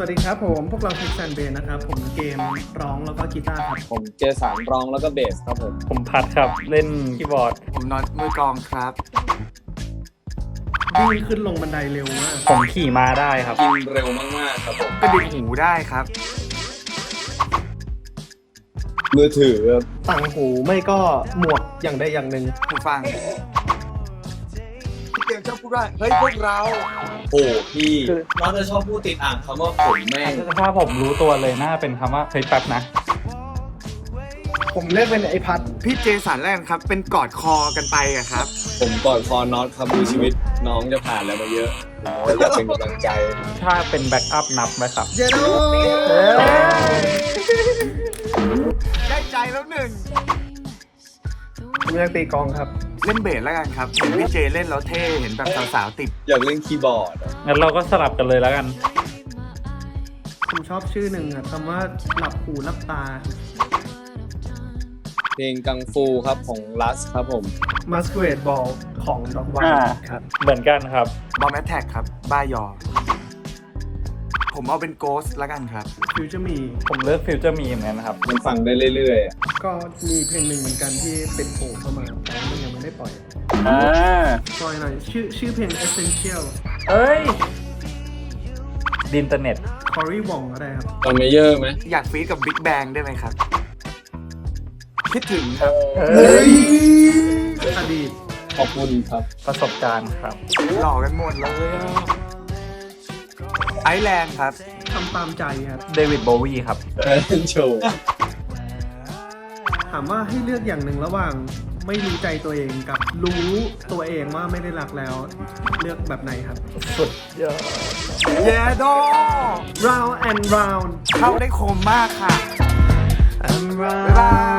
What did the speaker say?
วัสดีครับผมพวกเราพิกซันเบนนะครับ ผมเกมร้องแล้วก็กีตาร์ครับ ผมเจสันร้องแล้วก็เบสครับผม ผมพัดครับเล่นคีย์บอร์ด ผมน็อตมือกลองครับวิ่งขึ้นลงบันไดเร็วมากผมขี่ม้าได้ครับ กินเร็วมากๆครับผม กระดิกหูได้ครับ มือถือต่างหูไม่ก็หมวกอย่างใดอย่างหนึ่งหูฟังพี่เกมช อบพูดว่าเฮ้ยพวกเรา โอ้พี่น้องจะชอบพูดติดอ่างคำว่าผมแม่งถ้าผมรู้ตัวเลยน่าเป็นคำว่าเฮ้ยแป๊บนะ ผมเลือกเป็นไอพัดพี่เจสันแรกครับ เป็นกอดคอกันไปอะครับ ผมกอดคอน็อตครับดูชีวิตน้องจะผ่านอะไรมาเยอะผมก็อยากเป็นกำลังใจ ถ้าเป็นแบ็กอัพนับไหมครับ เยโดได้ใจแล้วหนึ่ง ผมอยากตีกลองครับ เล่นเบสแล้วกันครับเห็นพี่เจเล่นแล้วเท่เห็นแบบสาวๆติด อยากเล่นคีย์บอร์ดอะงั้นเราก็สลับกันเลยแล้วกัน ผมชอบชื่อหนึ่งอะคำว่าหลับหูหลับตา เพลงกังฟูครับของลัสครับผม Masquerade Ball ของดอกวาอ่า ครับ เหมือนกันครับ บอมแมทแท็กครับ บ้ายอ ผมเอาเป็นโกสแล้วกันครับฟิวจะมีผมเลือกฟิวเจอร์มีเหมือนกันครับ มันฟังได้เรื่อยๆอะ ก็มีเพลงหนึ่งเหมือนกันที่เป็นโผล่เข้ามาแต่ว่ามันยังไม่ได้ปล่อย อ่าปล่อยหน่อยชื่อชื่อเพลง Essential เอ้ยดินเทอร์เน็ต Cory Wong ก็ได้ครับ ตอนเมเยอร์ไหมอยากฟีดกับบิ๊กแบงได้ไหมครับ คิดถึงครับเอ้ย อดีต ขอบคุณครับ ประสบการณ์ครับ หล่อกันหมดเลยอะไอแลนด์ครับ ทำตามใจครับ เดวิดโบวีครับเล่นโชว์ ถามว่าให้เลือกอย่างหนึ่งระหว่างไม่รู้ใจตัวเองกับรู้ตัวเองว่าไม่ได้รักแล้ว เลือกแบบไหนครับ สุดยอดเยโด round and round เข้าได้คมมากค่ะ and บ๊ายบาย